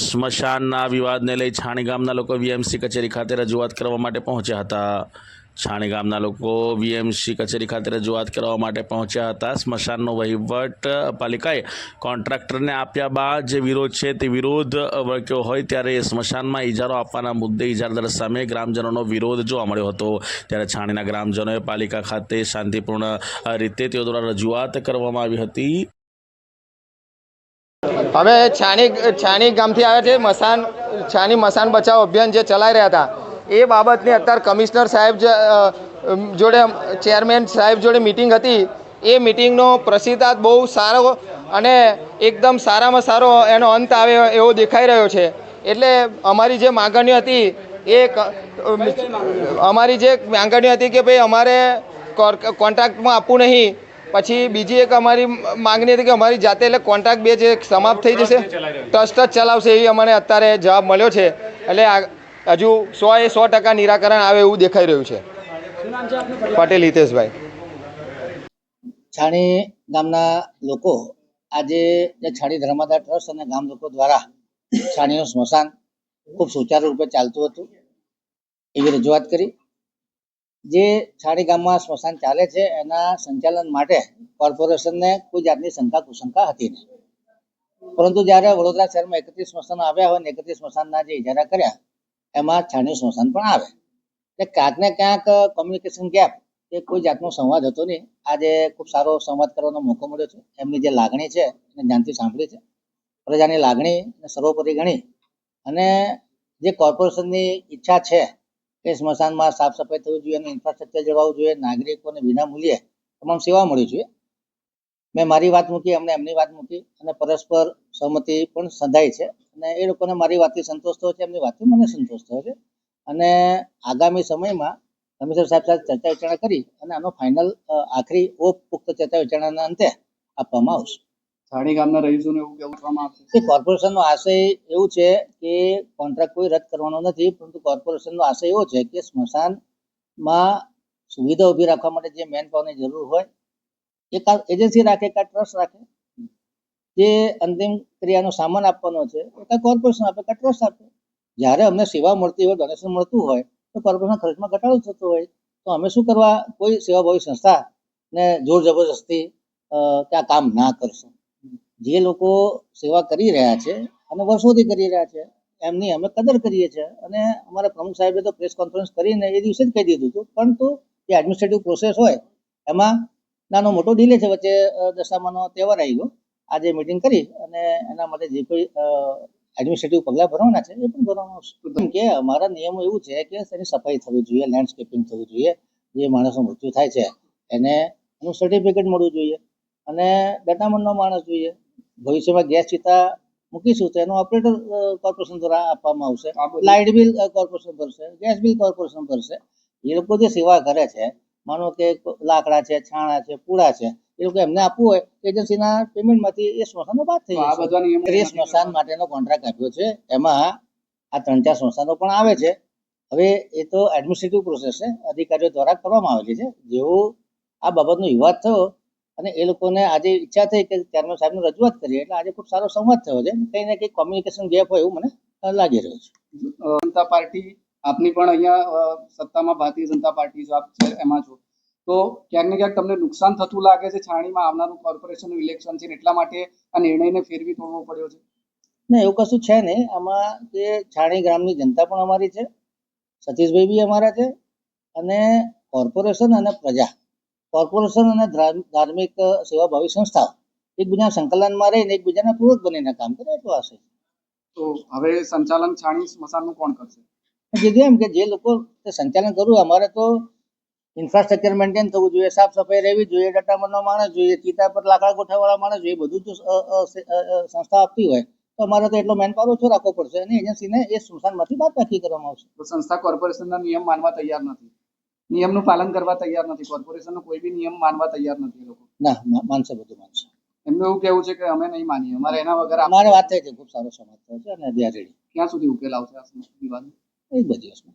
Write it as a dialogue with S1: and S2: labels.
S1: સ્મશાનના વિવાદને લઈ છાણી ગામના લોકો વીએમસી કચેરી ખાતે રજૂઆત કરવા માટે પહોંચ્યા હતા. છાણી ગામના લોકો વીએમસી કચેરી ખાતે રજૂઆત કરવા માટે પહોંચ્યા હતા. સ્મશાનનો વહીવટ પાલિકાએ કોન્ટ્રાક્ટરને આપ્યા બાદ જે વિરોધ છે તે વિરોધ વળગ્યો હોય ત્યારે સ્મશાનમાં ઇજારો આપવાના મુદ્દે ઇજારદાર સામે ગ્રામજનોનો વિરોધ જોવા મળ્યો હતો. ત્યારે છાણીના ગ્રામજનોએ પાલિકા ખાતે શાંતિપૂર્ણ રીતે તેઓ દ્વારા રજૂઆત કરવામાં આવી હતી.
S2: અમે છાણી છાણી ગામથી આવ્યા છે, મસાન, છાણી મસાન બચાવ અભિયાન જે ચલાવી રહ્યા હતા, એ બાબતની અત્યારે કમિશનર સાહેબ જોડે ચેરમેન સાહેબ જોડે મિટિંગ હતી. એ મિટિંગનો પ્રસિદ્ધાર્થ બહુ સારો અને એકદમ સારામાં સારો એનો અંત આવે એવો દેખાઈ રહ્યો છે. એટલે અમારી જે માગણીઓ હતી, એ અમારી જે માગણીઓ હતી કે ભાઈ અમારે કોન્ટ્રાક્ટમાં આપવું નહીં પછી બીજી એક અમારી માંગણી હતી કે અમારી જાતે એટલે કોન્ટ્રાક્ટ બે જે સમાપ્ત થઈ જશે ટ્રસ્ટ જ ચલાવશે એવી અમને અત્યારે જવાબ મળ્યો છે. એટલે આ હજુ સો એ સો ટકા નિરાકરણ આવે એવું દેખાઈ રહ્યું છે. પટેલ હિતેશભાઈ.
S3: છાણી ગામના લોકો આજે જે છાણી ધર્માદા ટ્રસ્ટ અને ગામ લોકો દ્વારા છાણીનું સ્મશાન ખૂબ સુચારુ રૂપે ચાલતું હતું. એવી રજૂઆત કરી. જે છાણી ગામમાં સ્મશાન ચાલે છે, એના સંચાલન માટે કોર્પોરેશનને કોઈ જાતની શંકા કુશંકા હતી નહીં. પરંતુ જ્યારે વડોદરા શહેરમાં એકત્રીસ સ્મશાન આવ્યા હોય ને એકત્રીસ સ્મશાનના જે ઇજારા કર્યા, એમાં છાણીયું સ્મશાન પણ આવે. એટલે ક્યાંક ને ક્યાંક કોમ્યુનિકેશન ગેપ એ કોઈ જાતનો સંવાદ હતો નહીં. આજે ખૂબ સારો સંવાદ કરવાનો મોકો મળ્યો છે. એમની જે લાગણી છે, એને ધ્યાનથી સાંભળી છે. પ્રજાની લાગણી સર્વોપરી ગણી. અને જે કોર્પોરેશનની ઈચ્છા છે કે સ્મશાનમાં સાફ સફાઈ થવી જોઈએ અને ઇન્ફ્રાસ્ટ્રક્ચર જળવાવું જોઈએ, નાગરિકોને વિના મૂલ્યે તમામ સેવા મળવી જોઈએ. મેં મારી વાત મૂકી, એમણે એમની વાત મૂકી અને પરસ્પર સહમતિ પણ સંધાઈ છે અને એ લોકોને મારી વાતથી સંતોષ થયો છે, એમની વાતથી મને સંતોષ થયો છે. અને આગામી સમયમાં કમિશનર સાહેબ સાથે ચર્ચા વિચારણા કરી અને આનો ફાઇનલ આખરી ઓપ પુખ્ત ચર્ચા વિચારણાના અંતે આપવામાં આવશે.
S4: છાણી ગામના રહીશોને એવું કહેવું
S3: કે કોર્પોરેશનનો આશય એવું છે કે કોન્ટ્રાક્ટ કોઈ રદ કરવાનો નથી, પરંતુ કોર્પોરેશનનો આશય એવો છે કે સ્મશાનમાં સુવિધા ઊભી રાખવા માટે જે મેન પાવરની જરૂર હોય એ કાં એજન્સી રાખે કાં ટ્રસ્ટ રાખે? જે અંતિમ ક્રિયાનો સામાન આપવાનો છે એ કાં કોર્પોરેશન આપે કાં ટ્રસ્ટ આપે? જ્યારે અમને સેવા મળતી હોય ડોનેશન મળતું હોય, તો કોર્પોરેશન ખર્ચમાં ઘટાડો થતો હોય. તો અમે શું કરવા કોઈ સેવાભાવી સંસ્થા ને જોર જબરજસ્તી કે આ કામ ના કરશું? જે લોકો સેવા કરી રહ્યા છે અને વર્ષોથી કરી રહ્યા છે, એમની અમે કદર કરીએ છીએ. અને અમારા પ્રમુખ સાહેબે તો પ્રેસ કોન્ફરન્સ કરીને એ દિવસે જ કહી દીધું હતું. પરંતુ જે એડમિનિસ્ટ્રેટિવ પ્રોસેસ હોય, એમાં નાનો મોટો ડીલે છે. વચ્ચે દશામાનો તહેવાર આવી ગયો આજે મિટિંગ કરી અને એના માટે જે કોઈ એડમિનિસ્ટ્રેટિવ પગલાં ભરવાના છે, એ પણ ભરવામાં આવશે કે અમારા નિયમો એવું છે કે તેની સફાઈ થવી જોઈએ લેન્ડસ્કેપિંગ થવું જોઈએ. જે માણસનું મૃત્યુ થાય છે, એને એનું સર્ટિફિકેટ મળવું જોઈએ. અને દટામણનો માણસ જોઈએ. ભવિષ્યમાં ગેસ ચિતા મૂકીશું તો એનો ઓપરેટર કોર્પોરેશન દ્વારા આપવામાં આવશે. Light bill. કોર્પોરેશન ભરશે ગેસ બિલ કોર્પોરેશન ભરશે. એ લોકો જે સેવા કરે છે માનો કે લાકડા છે છાણા છે પૂળા છે એ લોકો એમને આપવું હોય એજન્સીના પેમેન્ટમાંથી એ સ્મશાનો બાદ થઈ જશે. સ્મશાન માટેનો કોન્ટ્રાક્ટ આપ્યો છે. એમાં આ ત્રણ ચાર સ્મશાનો પણ આવે છે. હવે એ તો એડમિનિસ્ટ્રેટિવ પ્રોસેસ છે. અધિકારીઓ દ્વારા કરવામાં આવેલી છે. જેવો આ બાબતનો વિવાદ થયો અને એ લોકોને આજે ઈચ્છા થઈ કે ચેરમેન સાહેબને રજૂઆત કરીએ. એટલે આજે ખૂબ સારો સંવાદ થયો છે. કંઈ ને કંઈ કોમ્યુનિકેશન ગેપ હોય એવું મને લાગી રહ્યું છે.
S4: જનતા પાર્ટી આપની પણ અહીંયા સત્તામાં ભારતીય જનતા પાર્ટી જો આપ છે એમાં છો. તો ક્યાંક ને ક્યાંક તમને નુકસાન થતું લાગે છે છાણીમાં આવનારું કોર્પોરેશનનું ઇલેક્શન છે એટલા માટે આ નિર્ણયને ફેરવી તોડવો પડ્યો છે.
S3: ના એવું કશું છે નહીં. આમાં કે છાણી ગ્રામની જનતા પણ અમારી છે સતીશભાઈ બી અમારા છે અને કોર્પોરેશન અને પ્રજા. કોર્પોરેશન અને ધાર્મિક સેવા સેવાભાવી સંસ્થાઓ એકબીજાના સંકલનમાં રહીને એકબીજાના પૂરક બનીને કામ કરે એટલો આશય
S4: તો હવે સંચાલન છાણી સ્મશાનનું કોણ કરશે?
S3: કીધું એમ કે જે લોકો સંચાલન કરવું અમારે તો ઇન્ફ્રાસ્ટ્રક્ચર મેન્ટેન થવું જોઈએ સાફ સફાઈ રહેવી જોઈએ ડટામણનો માણસ જોઈએ ચિતા પર લાકડા ગોઠવવાળા માણસ જોઈએ બધું જો સંસ્થા આપતી હોય તો અમારે તો એટલો મેન પાવર ઓછો રાખવો પડશે અને એજન્સીને એ સ્મશાનમાંથી બાદ બાકી કરવામાં આવશે.
S4: સંસ્થા કોર્પોરેશનના નિયમ માનવા તૈયાર નથી. નિયમનું પાલન કરવા તૈયાર નથી. કોર્પોરેશનનો કોઈ બી નિયમ માનવા તૈયાર નથી લોકો.
S3: ના માનશે બધું માનશે.
S4: એમનું એવું કેવું છે કે અમે નહીં માનીએ. અમારે એના વગર
S3: અમારે વાત થઈ છે ખૂબ સારો સમાજ થયો છે અને
S4: ક્યાં સુધી ઉકેલ આવશે આ વિવાદ
S3: એ બધી વસ્તુ